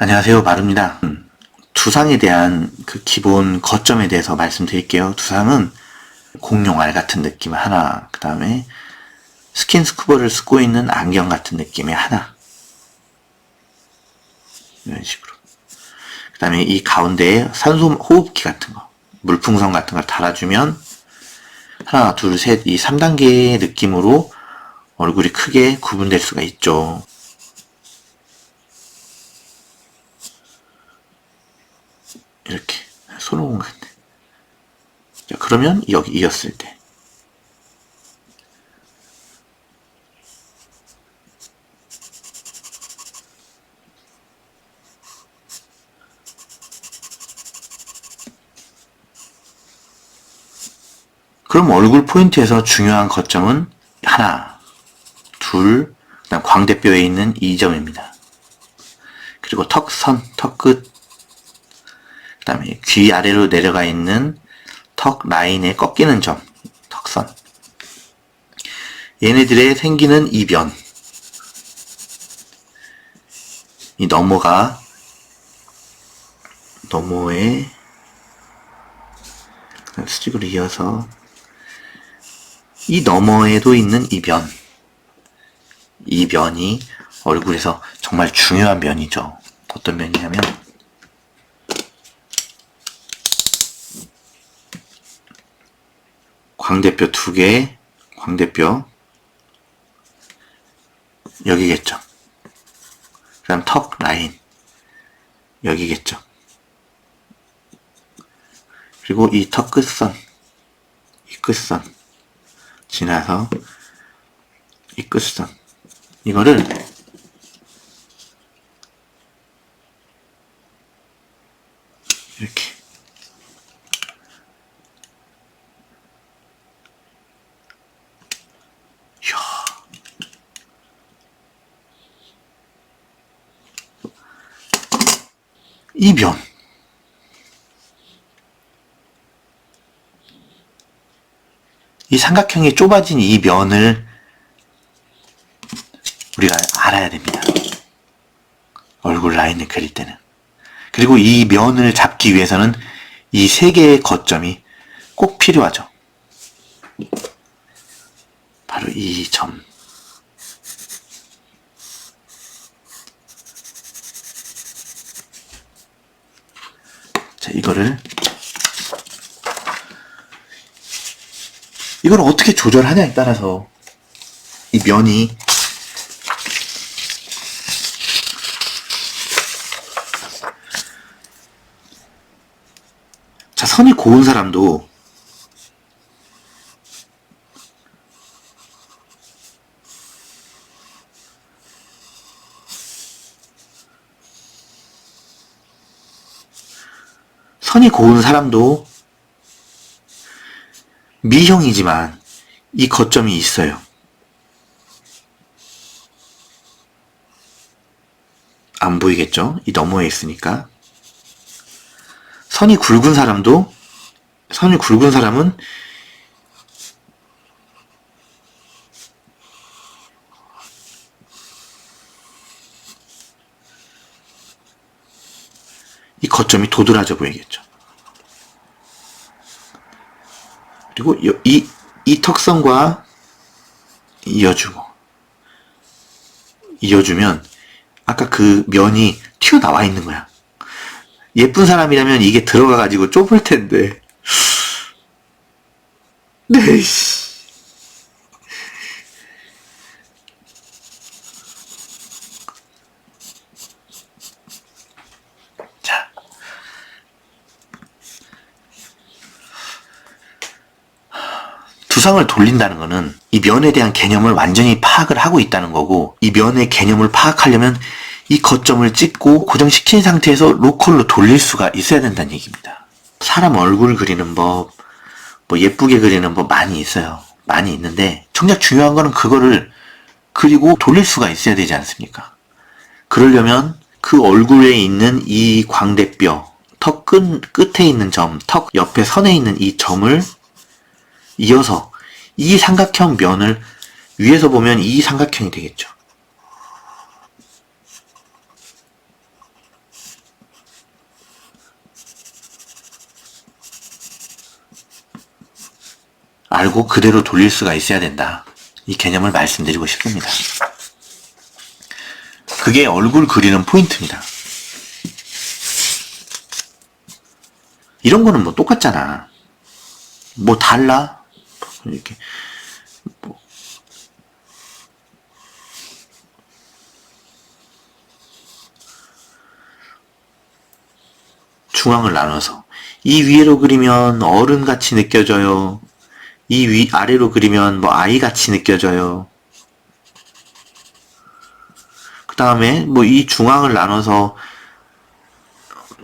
안녕하세요. 마루입니다. 음, 두상에 대한 그 기본 거점에 대해서 말씀드릴게요. 두상은 공룡 알 같은 느낌 하나, 그 다음에 스킨 스쿠버를 쓰고 있는 안경 같은 느낌의 하나. 이런 식으로. 그 다음에 이 가운데에 산소 호흡기 같은 거, 물풍선 같은 걸 달아주면 하나, 둘, 셋, 이 3단계의 느낌으로 얼굴이 크게 구분될 수가 있죠. 이렇게 손오공 같네. 자, 그러면 여기 이었을 때. 그럼 얼굴 포인트에서 중요한 거점은 하나, 둘, 그다음 광대뼈에 있는 이 점입니다. 그리고 턱선, 턱끝, 그 다음에 귀 아래로 내려가 있는 턱 라인에 꺾이는 점, 턱선. 얘네들의 생기는 이변. 이 너머가, 너머에, 수직으로 이어서, 이 너머에도 있는 이변. 이 면이 얼굴에서 정말 중요한 면이죠. 어떤 면이냐면, 광대뼈 두 개, 광대뼈 여기겠죠. 그 다음 턱 라인 여기겠죠. 그리고 이 턱 끝선, 이 끝선 지나서 이 끝선 이거를 이렇게 이 면. 이 삼각형이 좁아진 이 면을 우리가 알아야 됩니다. 얼굴 라인을 그릴 때는. 그리고 이 면을 잡기 위해서는 이 세 개의 거점이 꼭 필요하죠. 바로 이 점. 자, 이거를. 이걸 어떻게 조절하냐에 따라서. 이 면이. 자, 선이 고운 사람도 선이 고운 사람도 미형이지만 이 거점이 있어요. 안 보이겠죠? 이 너머에 있으니까. 선이 굵은 사람도 선이 굵은 사람은 거점이 도드라져 보이겠죠. 그리고 요- 이, 이 턱선과 이어주고 이어주면 아까 그 면이 튀어나와 있는 거야. 예쁜 사람이라면 이게 들어가가지고 좁을 텐데. 네, 씨. 두상을 돌린다는 거는 이 면에 대한 개념을 완전히 파악을 하고 있다는 거고 이 면의 개념을 파악하려면 이 거점을 찍고 고정시킨 상태에서 로컬로 돌릴 수가 있어야 된다는 얘기입니다. 사람 얼굴 그리는 법, 뭐 예쁘게 그리는 법 많이 있어요. 많이 있는데 정작 중요한 거는 그거를 그리고 돌릴 수가 있어야 되지 않습니까? 그러려면 그 얼굴에 있는 이 광대뼈, 턱 끝, 끝에 있는 점, 턱 옆에 선에 있는 이 점을 이어서 이 삼각형 면을 위에서 보면 이 삼각형이 되겠죠. 알고 그대로 돌릴 수가 있어야 된다. 이 개념을 말씀드리고 싶습니다. 그게 얼굴 그리는 포인트입니다. 이런 거는 뭐 똑같잖아. 뭐 달라? 이렇게 뭐. 중앙을 나눠서 이 위로 그리면 어른 같이 느껴져요. 이 위 아래로 그리면 뭐 아이 같이 느껴져요. 그 다음에 뭐 이 중앙을 나눠서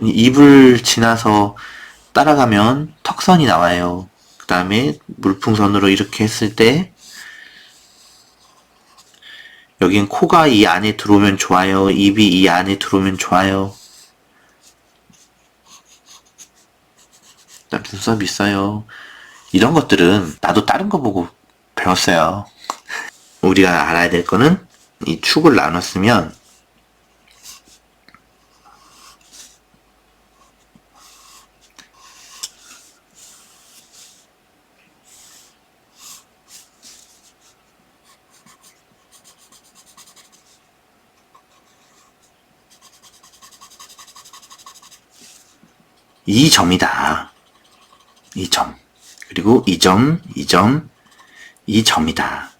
이 입을 지나서 따라가면 턱선이 나와요. 그 다음에 물풍선으로 이렇게 했을 때 여긴 코가 이 안에 들어오면 좋아요. 입이 이 안에 들어오면 좋아요. 나 눈썹 있어요. 이런 것들은 나도 다른 거 보고 배웠어요. 우리가 알아야 될 거는 이 축을 나눴으면 이 점이다. 이 점. 그리고 이 점, 이 점, 이 점이다.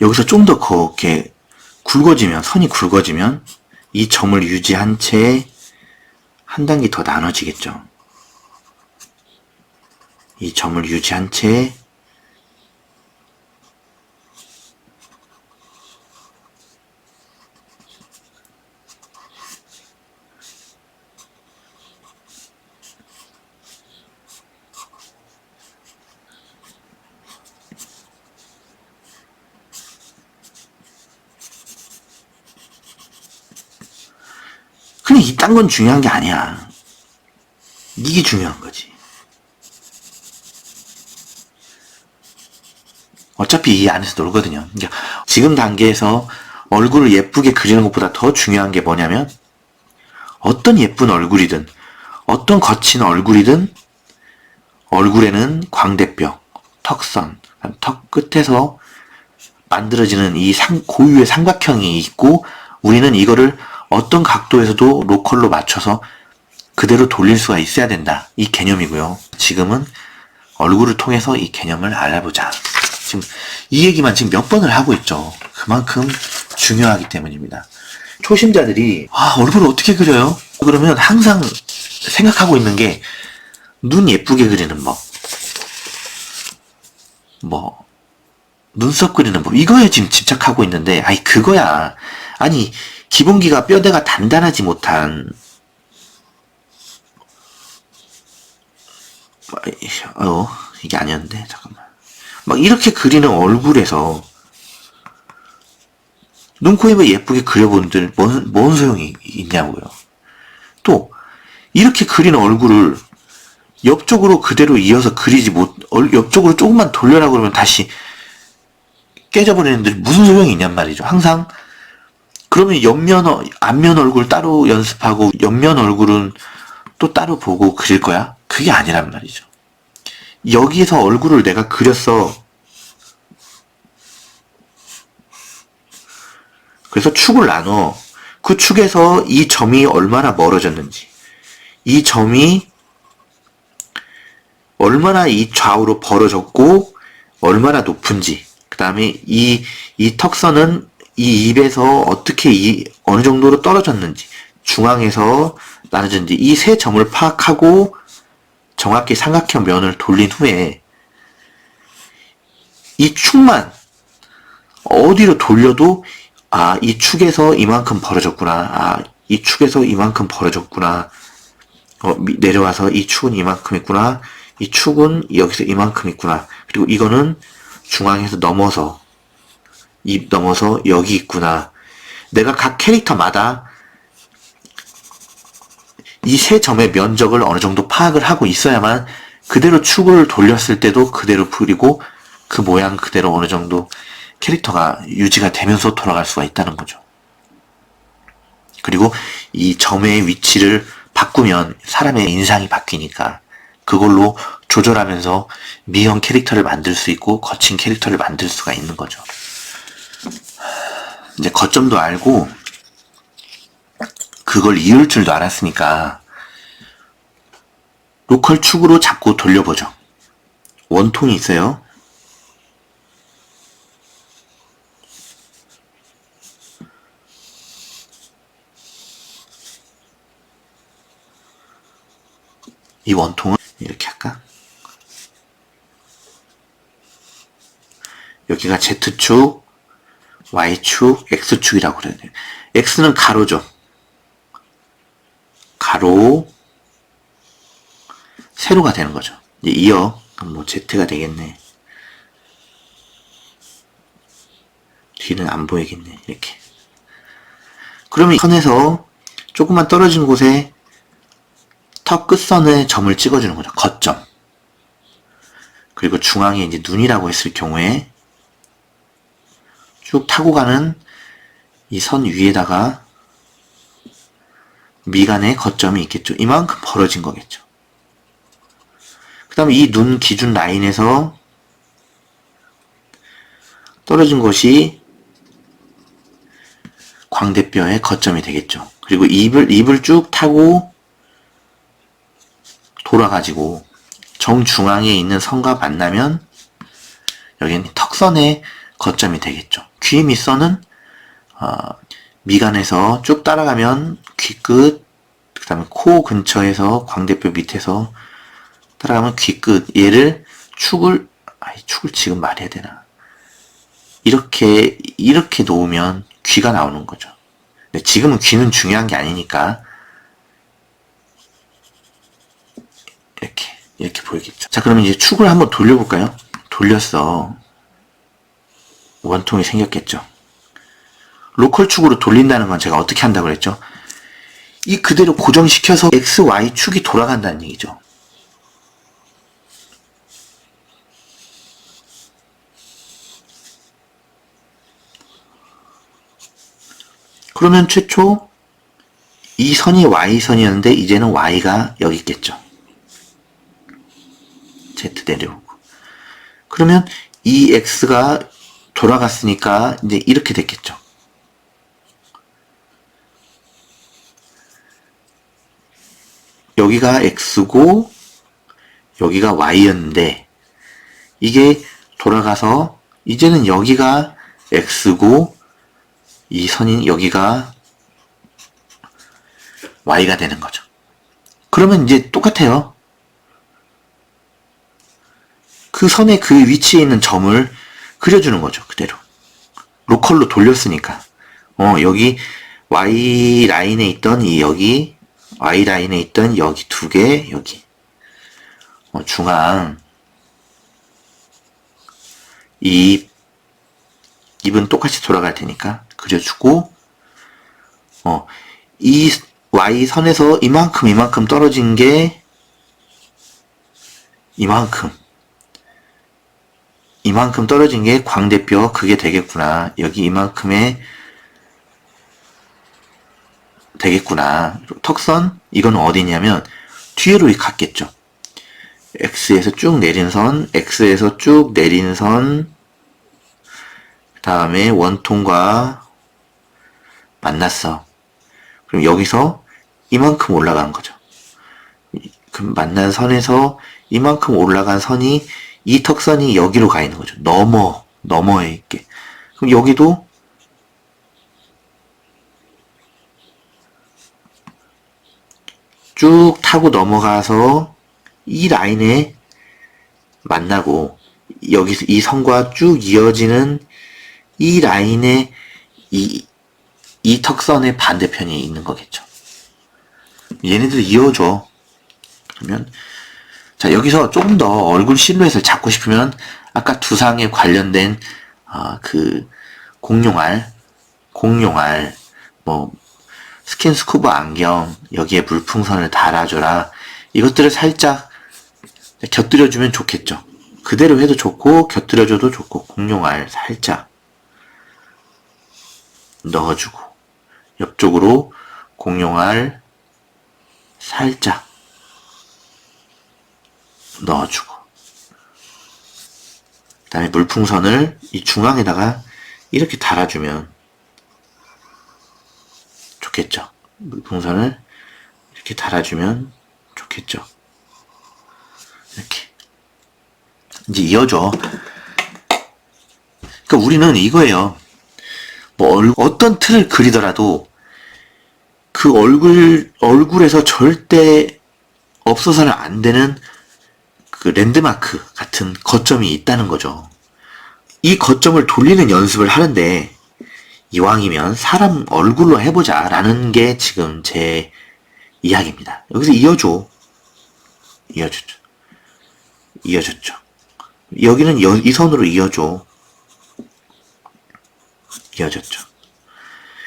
여기서 좀 더 그렇게 굵어지면, 선이 굵어지면 이 점을 유지한 채 한 단계 더 나눠지겠죠. 이 점을 유지한 채 딴 건 중요한 게 아니야. 이게 중요한 거지. 어차피 이 안에서 놀거든요. 그러니까 지금 단계에서 얼굴을 예쁘게 그리는 것보다 더 중요한 게 뭐냐면 어떤 예쁜 얼굴이든 어떤 거친 얼굴이든 얼굴에는 광대뼈, 턱선, 턱 끝에서 만들어지는 이 상, 고유의 삼각형이 있고 우리는 이거를 어떤 각도에서도 로컬로 맞춰서 그대로 돌릴 수가 있어야 된다. 이 개념이고요. 지금은 얼굴을 통해서 이 개념을 알아보자. 지금 이 얘기만 지금 몇 번을 하고 있죠. 그만큼 중요하기 때문입니다. 초심자들이 아 얼굴을 어떻게 그려요? 그러면 항상 생각하고 있는 게 눈 예쁘게 그리는 법, 뭐 눈썹 그리는 법 이거에 지금 집착하고 있는데 아이 그거야. 아니 기본기가 뼈대가 단단하지 못한 어 이게 아니었는데 잠깐만 막 이렇게 그리는 얼굴에서 눈, 코, 입을 예쁘게 그려본들 뭔, 뭔 소용이 있냐고요. 또 이렇게 그리는 얼굴을 옆쪽으로 그대로 이어서 그리지 못 얼- 옆쪽으로 조금만 돌려라 그러면 다시 깨져버리는데 무슨 소용이 있냔 말이죠. 항상 그러면 옆면, 어- 앞면 얼굴 따로 연습하고 옆면 얼굴은 또 따로 보고 그릴 거야? 그게 아니란 말이죠. 여기에서 얼굴을 내가 그렸어. 그래서 축을 나눠. 그 축에서 이 점이 얼마나 멀어졌는지. 이 점이 얼마나 이 좌우로 벌어졌고, 얼마나 높은지. 그 다음에 이, 이 턱선은 이 입에서 어떻게 이, 어느 정도로 떨어졌는지. 중앙에서 나눠졌는지. 이 세 점을 파악하고, 정확히 삼각형 면을 돌린 후에, 이 축만 어디로 돌려도 아, 이 축에서 이만큼 벌어졌구나. 아, 이 축에서 이만큼 벌어졌구나. 어, 미- 내려와서 이 축은 이만큼 있구나. 이 축은 여기서 이만큼 있구나. 그리고 이거는 중앙에서 넘어서 입 넘어서 여기 있구나. 내가 각 캐릭터마다 이 세 점의 면적을 어느 정도 파악을 하고 있어야만 그대로 축을 돌렸을 때도 그대로 그리고 그 모양 그대로 어느 정도 캐릭터가 유지가 되면서 돌아갈 수가 있다는 거죠. 그리고 이 점의 위치를 바꾸면 사람의 인상이 바뀌니까 그걸로 조절하면서 미형 캐릭터를 만들 수 있고 거친 캐릭터를 만들 수가 있는 거죠. 이제 거점도 알고 그걸 이을 줄도 알았으니까 로컬 축으로 자꾸 돌려보죠. 원통이 있어요. 이 원통을 이렇게 할까? 여기가 Z축, Y축, X축이라고 그래야 돼요. X는 가로죠. 가로, 세로가 되는 거죠. 이제 이어, 그럼 뭐 Z가 되겠네. 뒤는 안 보이겠네. 이렇게. 그러면 이 선에서 조금만 떨어진 곳에 턱 끝선에 점을 찍어주는 거죠. 거점. 그리고 중앙에 이제 눈이라고 했을 경우에 쭉 타고 가는 이 선 위에다가 미간의 거점이 있겠죠. 이만큼 벌어진 거겠죠. 그 다음에 이 눈 기준 라인에서 떨어진 것이 광대뼈의 거점이 되겠죠. 그리고 입을, 입을 쭉 타고 돌아가지고 정중앙에 있는 선과 만나면 여기는 턱선의 거점이 되겠죠. 귀 밑선은 어, 미간에서 쭉 따라가면 귀끝, 그 다음에 코 근처에서 광대뼈 밑에서 따라가면 귀끝. 얘를 축을, 아이, 축을 지금 말해야 되나. 이렇게, 이렇게 놓으면 귀가 나오는 거죠. 근데 지금은 귀는 중요한 게 아니니까 이렇게 이렇게 보이겠죠. 자 그러면 이제 축을 한번 돌려볼까요? 돌렸어. 원통이 생겼겠죠. 로컬 축으로 돌린다는 건 제가 어떻게 한다고 그랬죠? 이 그대로 고정시켜서 X, Y 축이 돌아간다는 얘기죠. 그러면 최초 이 선이 Y선이었는데 이제는 Y가 여기 있겠죠. Z 내려오고. 그러면 이 X가 돌아갔으니까 이제 이렇게 됐겠죠. 여기가 X고 여기가 Y였는데 이게 돌아가서 이제는 여기가 X고 이 선인 여기가 Y가 되는 거죠. 그러면 이제 똑같아요. 그 선의 그 위치에 있는 점을 그려주는 거죠. 그대로. 로컬로 돌렸으니까. 어, 여기 Y 라인에 있던 이 여기, Y 라인에 있던 여기 두 개, 여기. 어, 중앙. 이 입은 똑같이 돌아갈 테니까 그려주고, 어, 이 Y 선에서 이만큼 이만큼 떨어진 게 이만큼. 이만큼 떨어진 게 광대뼈 그게 되겠구나. 여기 이만큼의 되겠구나. 턱선 이건 어디냐면 뒤로 갔겠죠. X에서 쭉 내린 선, X에서 쭉 내린 선, 그 다음에 원통과 만났어. 그럼 여기서 이만큼 올라간 거죠. 그 만난 선에서 이만큼 올라간 선이 이 턱선이 여기로 가 있는 거죠. 넘어, 넘어에 있게. 그럼 여기도 쭉 타고 넘어가서 이 라인에 만나고 여기서 이 선과 쭉 이어지는 이 라인에 이, 이 턱선의 반대편이 있는 거겠죠. 얘네들 이어줘. 그러면 자 여기서 조금 더 얼굴 실루엣을 잡고 싶으면 아까 두상에 관련된 어, 그 공룡알, 공룡알, 뭐 스킨 스쿠버 안경 여기에 물풍선을 달아줘라 이것들을 살짝 곁들여주면 좋겠죠. 그대로 해도 좋고 곁들여줘도 좋고 공룡알 살짝 넣어주고 옆쪽으로 공룡알 살짝 넣어주고 그 다음에 물풍선을 이 중앙에다가 이렇게 달아주면 좋겠죠. 물풍선을 이렇게 달아주면 좋겠죠. 이렇게 이제 이어줘. 그러니까 우리는 이거예요. 뭐 얼- 어떤 틀을 그리더라도 그 얼굴 얼굴에서 절대 없어서는 안 되는 그 랜드마크 같은 거점이 있다는 거죠. 이 거점을 돌리는 연습을 하는데 이왕이면 사람 얼굴로 해보자 라는 게 지금 제 이야기입니다. 여기서 이어줘. 이어줬죠. 이어줬죠. 여기는 여- 이 선으로 이어줘. 이어졌죠.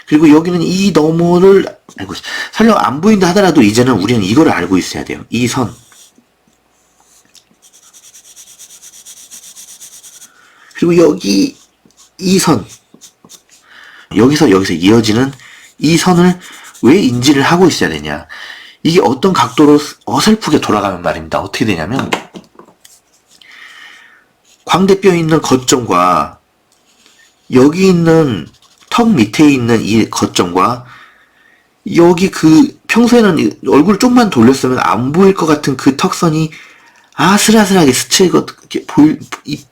그리고 여기는 이 너머를 알고. 설령 안 보인다 하더라도 이제는 우리는 이거를 알고 있어야 돼요. 이 선. 그리고 여기 이 선. 여기서 여기서 이어지는 이 선을 왜 인지를 하고 있어야 되냐. 이게 어떤 각도로 어설프게 돌아가면 말입니다. 어떻게 되냐면 광대뼈 있는 거점과 여기 있는 턱 밑에 있는 이 거점과 여기 그 평소에는 이 얼굴 좀만 돌렸으면 안 보일 것 같은 그 턱선이 아슬아슬하게 스치고 보일 이-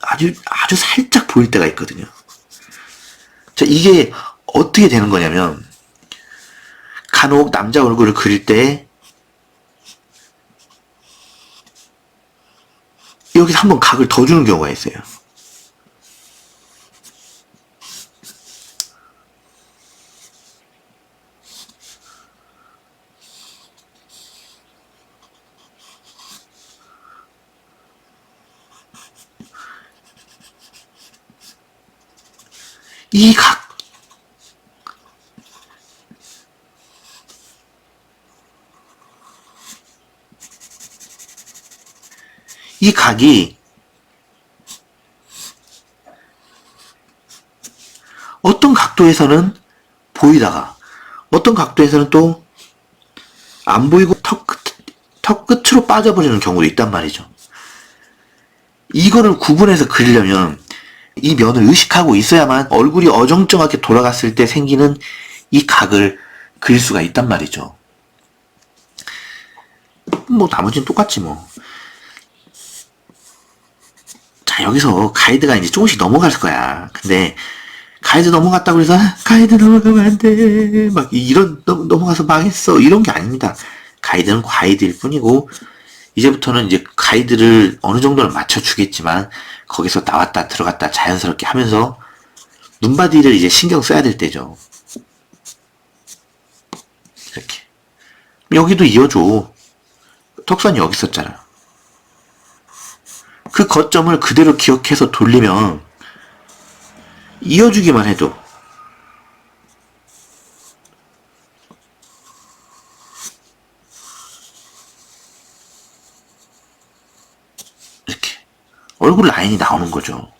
아주 아주 살짝 보일 때가 있거든요. 자 이게 어떻게 되는 거냐면 간혹 남자 얼굴을 그릴 때 여기서 한번 각을 더 주는 경우가 있어요. 이 각, 이 각이 어떤 각도에서는 보이다가 어떤 각도에서는 또 안 보이고 턱, 끝, 턱 끝으로 빠져버리는 경우도 있단 말이죠. 이거를 구분해서 그리려면 이 면을 의식하고 있어야만 얼굴이 어정쩡하게 돌아갔을 때 생기는 이 각을 그릴 수가 있단 말이죠. 뭐 나머지는 똑같지 뭐. 자 여기서 가이드가 이제 조금씩 넘어갈 거야. 근데 가이드 넘어갔다고 해서 아, 가이드 넘어가면 안 돼. 막 이런 넘, 넘어가서 망했어. 이런 게 아닙니다. 가이드는 가이드일 뿐이고 이제부터는 이제 가이드를 어느 정도는 맞춰주겠지만 거기서 나왔다 들어갔다 자연스럽게 하면서 눈바디를 이제 신경 써야 될 때죠. 이렇게 여기도 이어줘. 턱선이 여기 있었잖아. 그 거점을 그대로 기억해서 돌리면 이어주기만 해도 이렇게 얼굴 라인이 나오는 거죠.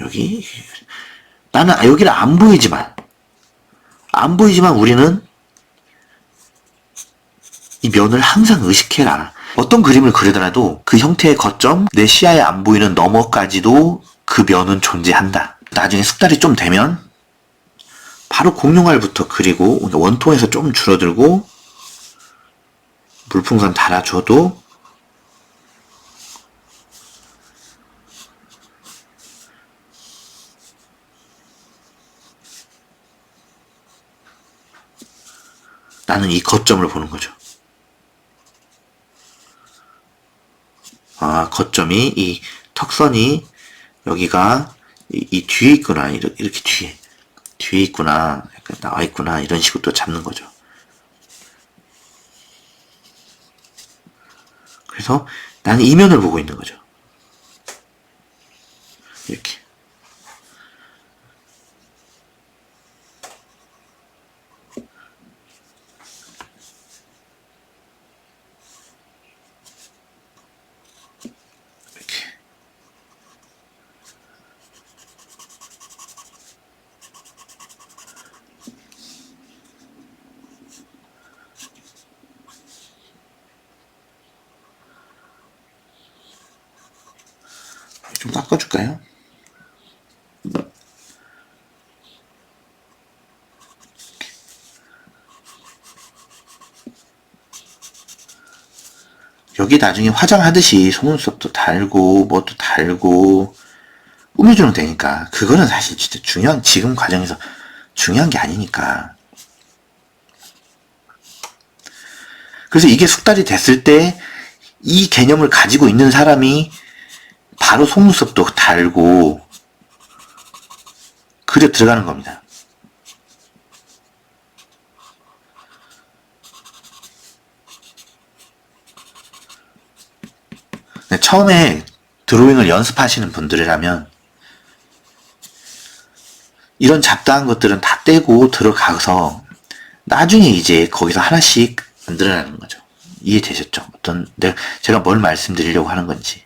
여기 나는 아, 여기는 안 보이지만 안 보이지만 우리는 이 면을 항상 의식해라. 어떤 그림을 그리더라도 그 형태의 거점, 내 시야에 안 보이는 너머까지도 그 면은 존재한다. 나중에 숙달이 좀 되면 바로 공룡알부터 그리고 원통에서 좀 줄어들고 물풍선 달아줘도 나는 이 거점을 보는 거죠. 아, 거점이 이 턱선이 여기가 이, 이 뒤에 있구나. 이렇게, 이렇게 뒤에. 뒤에 있구나. 나와 있구나. 이런 식으로 또 잡는 거죠. 그래서 나는 이면을 보고 있는 거죠. 이렇게. 좀 깎아줄까요? 여기 나중에 화장하듯이 속눈썹도 달고 뭐도 달고 꾸며주면 되니까. 그거는 사실 진짜 중요한 지금 과정에서 중요한 게 아니니까. 그래서 이게 숙달이 됐을 때 이 개념을 가지고 있는 사람이 바로 속눈썹도 달고 그려 들어가는 겁니다. 네, 처음에 드로잉을 연습하시는 분들이라면 이런 잡다한 것들은 다 떼고 들어가서 나중에 이제 거기서 하나씩 만들어내는 거죠. 이해되셨죠? 어떤 내가 제가 뭘 말씀드리려고 하는 건지.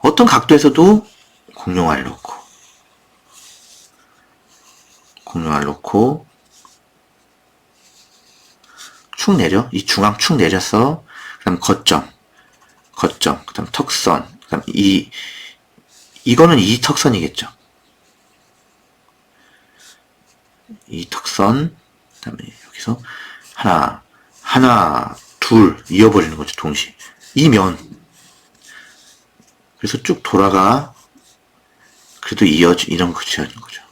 어떤 각도에서도 공룡알 놓고 공룡알 놓고 축 내려? 이 중앙 축 내려서 그다음 거점 거점 그다음 턱선 그다음 이 이거는 이 턱선이겠죠. 이 턱선 그다음에 여기서 하나 하나 둘 이어버리는 거죠 동시에 이면 그래서 쭉 돌아가 그래도 이어 이런 거 지어진 거죠.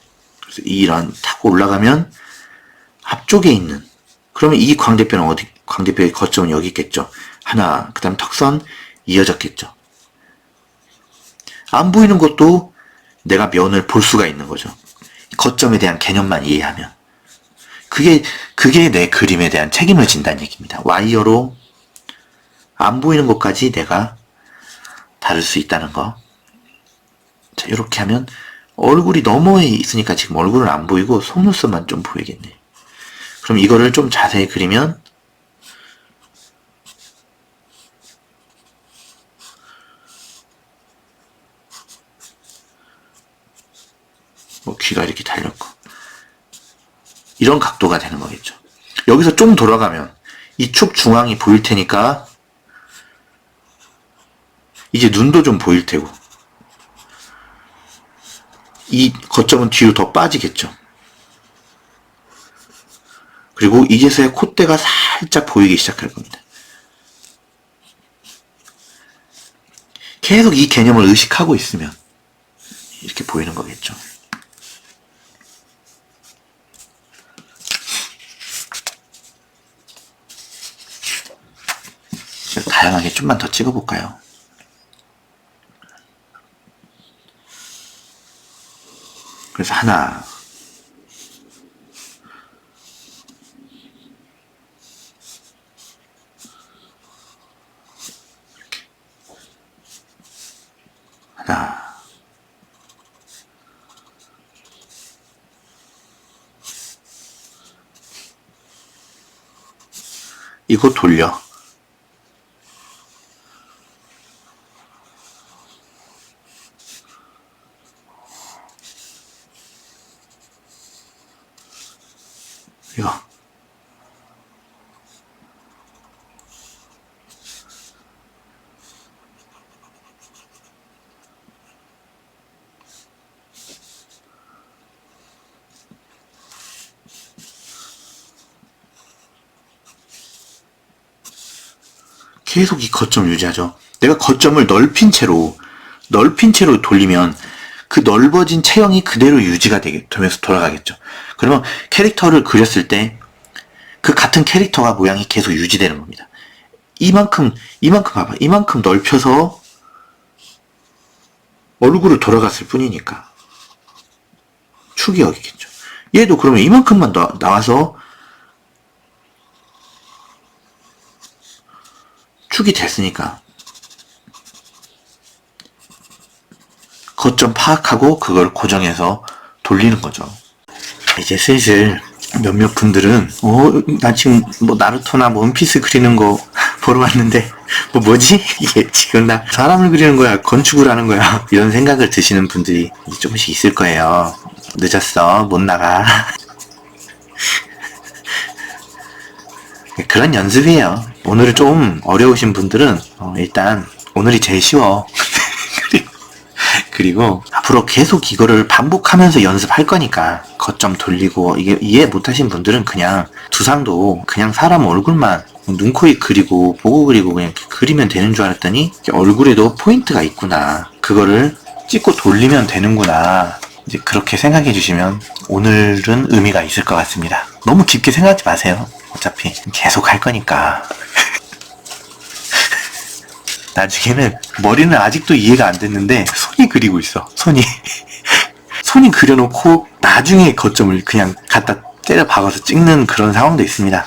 그래서 이런 타고 올라가면 앞쪽에 있는 그러면 이 광대뼈는 어디 광대뼈의 거점은 여기 있겠죠. 하나 그 다음 턱선 이어졌겠죠. 안 보이는 것도 내가 면을 볼 수가 있는 거죠. 거점에 대한 개념만 이해하면. 그게 그게 내 그림에 대한 책임을 진다는 얘기입니다. 와이어로 안 보이는 것까지 내가 다룰 수 있다는 거. 자, 이렇게 하면 얼굴이 너머에 있으니까 지금 얼굴은 안 보이고 속눈썹만 좀 보이겠네. 그럼 이거를 좀 자세히 그리면 뭐 귀가 이렇게 달렸고 이런 각도가 되는 거겠죠. 여기서 좀 돌아가면 이 축 중앙이 보일 테니까 이제 눈도 좀 보일 테고 이 거점은 뒤로 더 빠지겠죠. 그리고 이제서야 콧대가 살짝 보이기 시작할 겁니다. 계속 이 개념을 의식하고 있으면 이렇게 보이는 거겠죠. 다양하게 좀만 더 찍어볼까요? 그래서 하나, 하나, 이거 돌려. 이거. 계속 이 거점 유지하죠. 내가 거점을 넓힌 채로, 넓힌 채로 돌리면 그 넓어진 체형이 그대로 유지가 되게, 되면서 돌아가겠죠. 그러면 캐릭터를 그렸을 때 그 같은 캐릭터가 모양이 계속 유지되는 겁니다. 이만큼, 이만큼 봐봐. 이만큼 넓혀서 얼굴을 돌아갔을 뿐이니까. 축이 여기겠죠. 얘도 그러면 이만큼만 나, 나와서 축이 됐으니까 거점 파악하고 그걸 고정해서 돌리는 거죠. 이제 슬슬 몇몇 분들은 어, 나 지금 뭐 나루토나 뭐 원피스 그리는 거 보러 왔는데 뭐 뭐지? 이게 지금 나 사람을 그리는 거야 건축을 하는 거야 이런 생각을 드시는 분들이 조금씩 있을 거예요. 늦었어 못 나가. 그런 연습이에요. 오늘은 좀 어려우신 분들은 어, 일단 오늘이 제일 쉬워. 그리고- 앞으로 계속 이거를 반복하면서 연습할 거니까 거점 돌리고 이게 이해 못하신 분들은 그냥 두상도 그냥 사람 얼굴만 눈, 코, 입 그리고 보고 그리고 그냥 그리면 되는 줄 알았더니 얼굴에도 포인트가 있구나. 그거를 찍고 돌리면 되는구나. 이제 그렇게 생각해 주시면 오늘은 의미가 있을 것 같습니다. 너무 깊게 생각하지 마세요. 어차피 계속 할 거니까. 나중에는 머리는 아직도 이해가 안 됐는데 손이 그리고 있어. 손이. 손이 그려놓고 나중에 거점을 그냥 갖다 때려 박아서 찍는 그런 상황도 있습니다.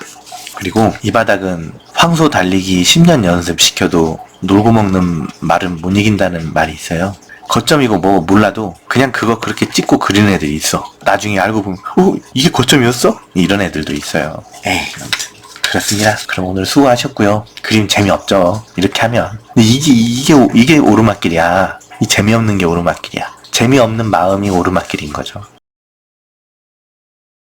그리고 이 바닥은 황소 달리기 10년 연습시켜도 놀고 먹는 말은 못 이긴다는 말이 있어요. 거점이고 뭐 몰라도 그냥 그거 그렇게 찍고 그리는 애들이 있어. 나중에 알고 보면 어 이게 거점이었어? 이런 애들도 있어요. 에이 아무튼 그렇습니다. 그럼 오늘 수고하셨고요. 그림 재미없죠. 이렇게 하면 이게 이게 오- 이게 오르막길이야. 이 재미없는 게 오르막길이야. 재미없는 마음이 오르막길인 거죠.